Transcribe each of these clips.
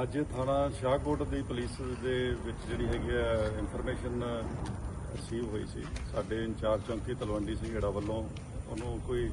ਅੱਜ ਥਾਣਾ ਸ਼ਾਹਕੋਟ ਦੀ ਪੁਲਿਸ ਦੇ ਵਿੱਚ ਜਿਹੜੀ ਹੈਗੀ ਆ ਇਨਫੋਰਮੇਸ਼ਨ ਰਿਸੀਵ ਹੋਈ ਸੀ। ਸਾਡੇ ਇੰਚਾਰਜ ਚੌਂਕੀ ਤਲਵੰਡੀ ਸਿੰਘ ਢੇੜਾ ਵੱਲੋਂ ਉਹਨੂੰ ਕੋਈ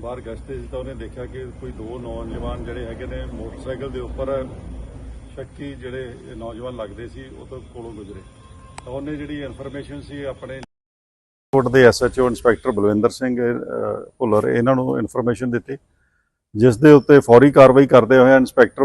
ਬਾਹਰ ਗਸ਼ਤੇ ਸੀ ਤਾਂ ਉਹਨੇ ਦੇਖਿਆ ਕਿ ਕੋਈ ਦੋ ਨੌਜਵਾਨ ਜਿਹੜੇ ਹੈਗੇ ਨੇ ਮੋਟਰਸਾਈਕਲ ਦੇ ਉੱਪਰ ਸ਼ੱਕੀ ਜਿਹੜੇ ਨੌਜਵਾਨ ਲੱਗਦੇ ਸੀ, ਉਹ ਤੋਂ ਕੋਲੋਂ ਗੁਜ਼ਰੇ। ਤਾਂ ਉਹਨੇ ਜਿਹੜੀ ਇਨਫੋਰਮੇਸ਼ਨ ਸੀ, ਆਪਣੇ ਕੋਟ ਦੇ ਐਸਐਚਓ ਇੰਸਪੈਕਟਰ ਬਲਵਿੰਦਰ ਸਿੰਘ ਭੁੱਲਰ, ਇਹਨਾਂ ਨੂੰ ਇਨਫੋਰਮੇਸ਼ਨ ਦਿੱਤੀ, ਜਿਸ ਦੇ ਉੱਤੇ ਫੌਰੀ ਕਾਰਵਾਈ ਕਰਦੇ ਹੋਏ inspector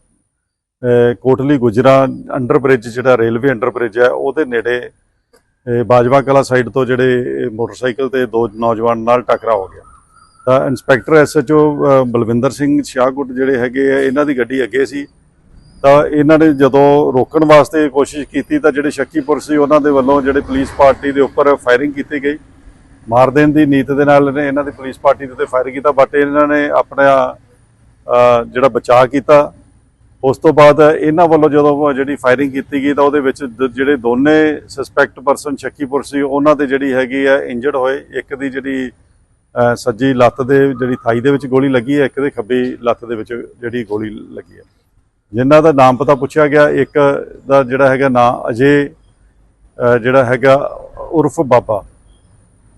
Kotli Gujra under bridge ਜਿਹੜਾ ਰੇਲਵੇ ਅੰਡਰ ਬ੍ਰਿਜ ਹੈ, ਉਹਦੇ ਨੇੜੇ ਬਾਜਵਾ ਕਲਾ ਸਾਈਡ ਤੋਂ ਜਿਹੜੇ ਮੋਟਰਸਾਈਕਲ ਤੇ ਦੋ ਨੌਜਵਾਨ ਨਾਲ ਟਕਰਾ ਹੋ ਗਿਆ। ਤਾਂ ਇੰਸਪੈਕਟਰ ਐਸਐਚਓ ਬਲਵਿੰਦਰ ਸਿੰਘ ਸ਼ਾਹਕੁੱਟ ਜਿਹੜੇ ਹੈਗੇ ਆ, ਇਹਨਾਂ ਦੀ ਗੱਡੀ ਅੱਗੇ ਸੀ। ਤਾਂ ਇਹਨਾਂ ਨੇ ਜਦੋਂ ਰੋਕਣ ਵਾਸਤੇ ਕੋਸ਼ਿਸ਼ ਕੀਤੀ, ਤਾਂ ਜਿਹੜੇ ਸ਼ੱਕੀ ਪੁਰਸ਼ ਸੀ, ਉਹਨਾਂ ਦੇ ਵੱਲੋਂ ਜਿਹੜੇ ਪੁਲਿਸ ਪਾਰਟੀ ਦੇ ਉੱਪਰ ਫਾਇਰਿੰਗ ਕੀਤੀ ਗਈ। ਮਾਰ ਦੇਣ ਦੀ ਨੀਤ ਦੇ ਨਾਲ ਇਹਨੇ ਇਹਨਾਂ ਦੀ ਪੁਲਿਸ ਪਾਰਟੀ ਦੇ ਉੱਤੇ ਫਾਇਰ ਕੀਤਾ ਬਟ ਇਹਨਾਂ ਨੇ ਆਪਣਾ ਜਿਹੜਾ ਬਚਾਅ ਕੀਤਾ। ਉਸ ਤੋਂ ਬਾਅਦ ਇਹਨਾਂ ਵੱਲੋਂ ਜਦੋਂ ਜਿਹੜੀ ਫਾਇਰਿੰਗ ਕੀਤੀ ਗਈ ਤਾਂ ਉਹਦੇ ਵਿੱਚ ਦ- ਜਿਹੜੇ ਦੋਨੇ ਸਸਪੈਕਟ ਪਰਸਨ ਸ਼ੱਕੀਪੁਰ ਸੀ, ਉਹਨਾਂ 'ਤੇ ਜਿਹੜੀ ਹੈਗੀ ਹੈ ਇੰਜਰਡ ਹੋਏ। ਇੱਕ ਦੀ ਜਿਹੜੀ ਸੱਜੀ ਲੱਤ ਦੇ ਜਿਹੜੀ ਥਾਈ ਦੇ ਵਿੱਚ ਗੋਲੀ ਲੱਗੀ ਹੈ, ਇੱਕ ਦੇ ਖੱਬੀ ਲੱਤ ਦੇ ਵਿੱਚ ਜਿਹੜੀ ਗੋਲੀ ਲੱਗੀ ਹੈ। ਜਿਨ੍ਹਾਂ ਦਾ ਨਾਮ ਪਤਾ ਪੁੱਛਿਆ ਗਿਆ, ਇੱਕ ਦਾ ਜਿਹੜਾ ਹੈਗਾ ਨਾਂ ਅਜੇ ਜਿਹੜਾ ਹੈਗਾ ਉਰਫ ਬਾਬਾ।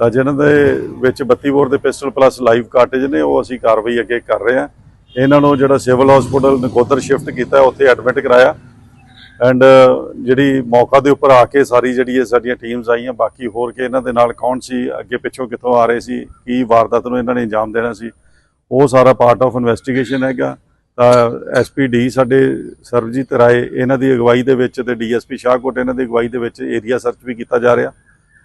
ਤਾਂ ਜਿਨ੍ਹਾਂ ਦੇ ਵਿੱਚ 32 ਬੋਰ ਦੇ ਪਿਸਟਲ ਪਲੱਸ ਲਾਈਵ ਕਾਰਟੇਜ ਨੇ, ਉਹ ਅਸੀਂ ਕਾਰਵਾਈ ਅੱਗੇ ਕਰ ਰਹੇ ਹਾਂ। ਇਹਨਾਂ ਨੂੰ ਜਿਹੜਾ ਸਿਵਲ ਹਸਪੀਟਲ ਨਕੋਦਰ ਸ਼ਿਫਟ ਕੀਤਾ, ਉੱਥੇ ਐਡਮਿਟ ਕਰਾਇਆ। ਐਂਡ ਜਿਹੜੀ ਮੌਕਾ ਦੇ ਉੱਪਰ ਆ ਕੇ ਸਾਰੀ ਜਿਹੜੀ ਇਹ ਸਾਡੀਆਂ ਟੀਮਸ ਆਈਆਂ, ਬਾਕੀ ਹੋਰ ਕੇ ਇਹਨਾਂ ਦੇ ਨਾਲ ਕੌਣ ਸੀ, ਅੱਗੇ ਪਿੱਛੋਂ ਕਿੱਥੋਂ ਆ ਰਹੇ ਸੀ, ਕੀ ਵਾਰਦਾਤ ਨੂੰ ਇਹਨਾਂ ਨੇ ਅੰਜਾਮ ਦੇਣਾ ਸੀ, ਉਹ ਸਾਰਾ ਪਾਰਟ ਆਫ ਇਨਵੈਸਟੀਗੇਸ਼ਨ ਹੈਗਾ। ਤਾਂ ਐਸਪੀ ਸਾਡੇ ਸਰਬਜੀਤ ਰਾਏ, ਇਹਨਾਂ ਦੀ ਅਗਵਾਈ ਦੇ ਵਿੱਚ ਤੇ ਡੀਐਸਪੀ ਸ਼ਾਹਕੋਟ, ਇਹਨਾਂ ਦੀ ਅਗਵਾਈ ਦੇ ਵਿੱਚ ਏਰੀਆ ਸਰਚ ਵੀ ਕੀਤਾ ਜਾ ਰਿਹਾ।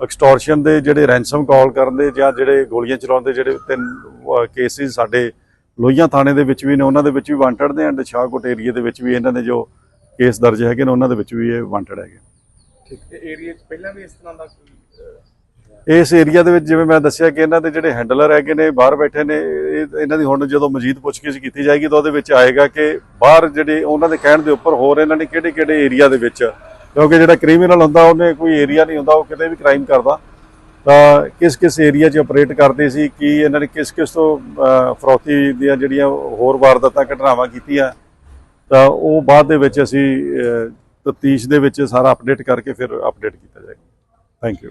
ਐਕਸਟੋਰਸ਼ਨ ਦੇ ਜਿਹੜੇ ਰੈਂਸਮ ਕਾਲ ਕਰਨ ਦੇ ਜਾਂ ਜਿਹੜੇ ਗੋਲੀਆਂ ਚਲਾਉਣ ਦੇ ਜਿਹੜੇ ਤਿੰਨ ਕੇਸਿਸ ਸਾਡੇ ਲੋਹੀਆਂ ਥਾਣੇ ਦੇ ਵਿੱਚ ਵੀ ਨੇ ਉਹਨਾਂ ਦੇ ਵਿੱਚ ਵੀ ਵਾਂਟਡ ਨੇ ਐਂਡ ਸ਼ਾਹਕੋਟ ਏਰੀਆ ਦੇ ਵਿੱਚ ਵੀ ਇਹਨਾਂ ਦੇ ਜੋ ਕੇਸ ਦਰਜ ਹੈਗੇ ਨੇ ਉਹਨਾਂ ਦੇ ਵਿੱਚ ਵੀ ਇਹ ਵਾਂਟਡ ਹੈਗੇ। ਠੀਕ। ਏਰੀਆ 'ਚ ਪਹਿਲਾਂ ਵੀ ਇਸ ਤਰ੍ਹਾਂ ਦਾ ਇਸ ਏਰੀਆ ਦੇ ਵਿੱਚ ਜਿਵੇਂ ਮੈਂ ਦੱਸਿਆ ਕਿ ਇਹਨਾਂ ਦੇ ਜਿਹੜੇ ਹੈਂਡਲਰ ਹੈਗੇ ਨੇ ਬਾਹਰ ਬੈਠੇ ਨੇ ਇਹ ਇਹਨਾਂ ਦੀ ਹੁਣ ਜਦੋਂ ਮਜ਼ੀਦ ਪੁੱਛਗਿੱਛ ਕੀਤੀ ਜਾਏਗੀ ਤਾਂ ਉਹਦੇ ਵਿੱਚ ਆਏਗਾ ਕਿ ਬਾਹਰ ਜਿਹੜੇ ਉਹਨਾਂ ਦੇ ਕਹਿਣ ਦੇ ਉੱਪਰ ਹੋਰ ਇਹਨਾਂ ਨੇ ਕਿਹੜੇ ਕਿਹੜੇ ਏਰੀਆ ਦੇ ਵਿੱਚ ਕਿਉਂਕਿ ਜਿਹੜਾ ਕ੍ਰਿਮੀਨਲ ਹੁੰਦਾ ਉਹਨੇ ਕੋਈ ਏਰੀਆ ਨਹੀਂ ਹੁੰਦਾ ਉਹ ਕਿਤੇ ਵੀ ਕ੍ਰਾਈਮ ਕਰਦਾ। ਤਾਂ ਕਿਸ ਕਿਸ ਏਰੀਆ 'ਚ ਆਪਰੇਟ ਕਰਦੇ ਸੀ ਕੀ ਇਹਨਾਂ ਨੇ ਕਿਸ ਕਿਸ ਤੋਂ ਅਹ, ਫਰੌਤੀ ਦੀਆਂ ਜਿਹੜੀਆਂ ਹੋਰ ਵਾਰਦਾਤਾਂ ਘਟਨਾਵਾਂ ਕੀਤੀਆਂ। ਤਾਂ ਉਹ ਬਾਅਦ ਦੇ ਵਿੱਚ ਅਸੀਂ ਤਫਤੀਸ਼ ਦੇ ਵਿੱਚ ਸਾਰਾ ਅਪਡੇਟ ਕਰਕੇ ਫਿਰ ਅਪਡੇਟ ਕੀਤਾ ਜਾਏਗਾ। Thank you